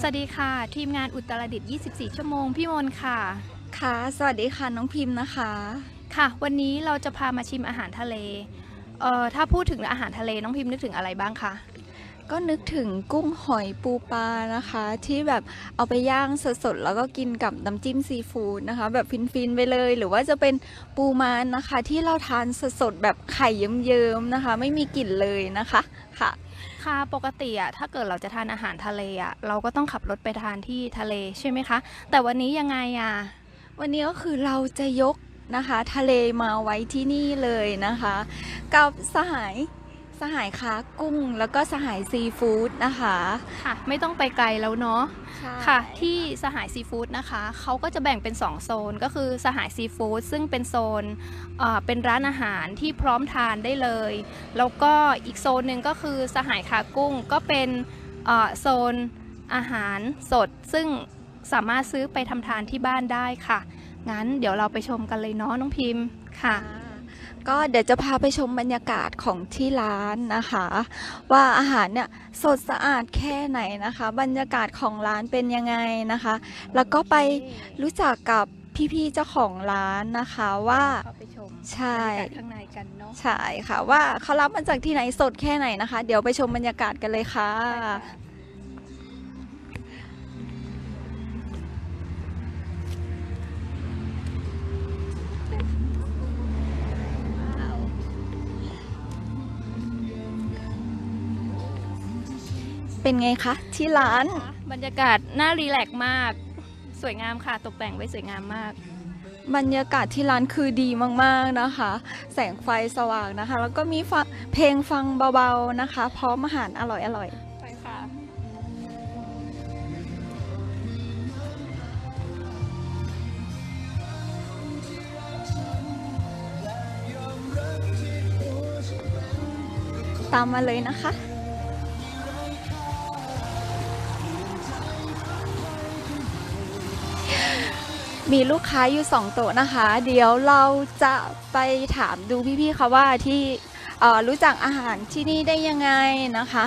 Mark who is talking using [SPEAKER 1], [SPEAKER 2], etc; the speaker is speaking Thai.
[SPEAKER 1] สวัสดีค่ะ ทีมงานอุตรดิตถ์24 ชั่วโมง พี่มนต์ค่ะ
[SPEAKER 2] ค่ะ สวัสดีค่ะน้องพิมพ์นะคะ
[SPEAKER 1] ค่ะ วันนี้เราจะพามาชิมอาหารทะเล เอ่อ ถ้าพูดถึงอาหารทะเลน้องพิมพ์นึกถึงอะไรบ้างคะ
[SPEAKER 2] ก็นึกถึงกุ้งหอยปูปลานะคะ ที่แบบเอาไปย่างสดๆแล้วก็กินกับน้ำจิ้มซีฟู้ดนะคะ แบบฟินๆไปเลย หรือว่าจะเป็นปูม้านะคะ ที่เราทานสดๆแบบไข่เยิ้มๆนะคะ ไม่มีกลิ่นเลยนะคะค่ะ
[SPEAKER 1] ค่ะปกติอะถ้าเกิดเราจะทานอาหารทะเลอะเราก็ต้องขับรถไปทานที่ทะเลใช่ไหมคะ แต่วันนี้ยังไงอะ
[SPEAKER 2] วันนี้ก็คือเราจะยกนะคะ ทะเลมาไว้ที่นี่เลยนะคะ กับสหาย สหายค้ากุ้งแล้วก็สหายซีฟู้ดนะคะ
[SPEAKER 1] ค่ะ ไม่ต้องไปไกลแล้วเนาะค่ะ ที่สหายซีฟู้ดนะคะเขาก็จะแบ่งเป็น 2 โซนก็คือสหายซีฟู้ดซึ่งเป็นโซนเอ่อเป็นร้านอาหารที่พร้อมทานได้เลย แล้วก็อีกโซนหนึ่งก็คือสหายคากุ้งก็เป็นเอ่อโซนอาหารสด ซึ่งสามารถซื้อไปทำทานที่บ้านได้ค่ะ งั้นเดี๋ยวเราไปชมกันเลยเนาะน้องพิมพ์ค่ะ
[SPEAKER 2] ก็เดี๋ยวจะพาไปชมบรรยากาศของที่ร้านนะคะ ว่าอาหารเนี่ยสดสะอาดแค่ไหนนะคะ บรรยากาศของร้านเป็นยังไงนะคะ แล้วก็ไปรู้จักกับพี่ๆเจ้าของร้านนะคะว่า
[SPEAKER 1] เข้าไปชม
[SPEAKER 2] ใช่
[SPEAKER 1] บรรยากาศข้างในกันเนาะ
[SPEAKER 2] ใช่ค่ะว่าเขารับมาจากที่ไหนสดแค่ไหนนะคะ เดี๋ยวไปชมบรรยากาศกันเลยค่ะ เป็นไงคะ ที่ร้าน
[SPEAKER 1] บรรยากาศน่ารีแลกซ์มาก สวยงามค่ะ ตกแต่งไว้สวยงามมาก
[SPEAKER 2] บรรยากาศที่ร้านคือดีมากๆนะคะ แสงไฟสว่างนะคะ แล้วก็มีฟังเพลงฟังเบาๆนะคะ พร้อมอาหารอร่อย
[SPEAKER 1] ไปค่ะ
[SPEAKER 2] ๆตามมาเลยนะคะ มีลูกค้าอยู่สองโต๊ะนะคะ เดี๋ยวเราจะไปถามดูพี่ๆค่ะว่าที่รู้จักอาหารที่นี่ได้ยังไงนะคะ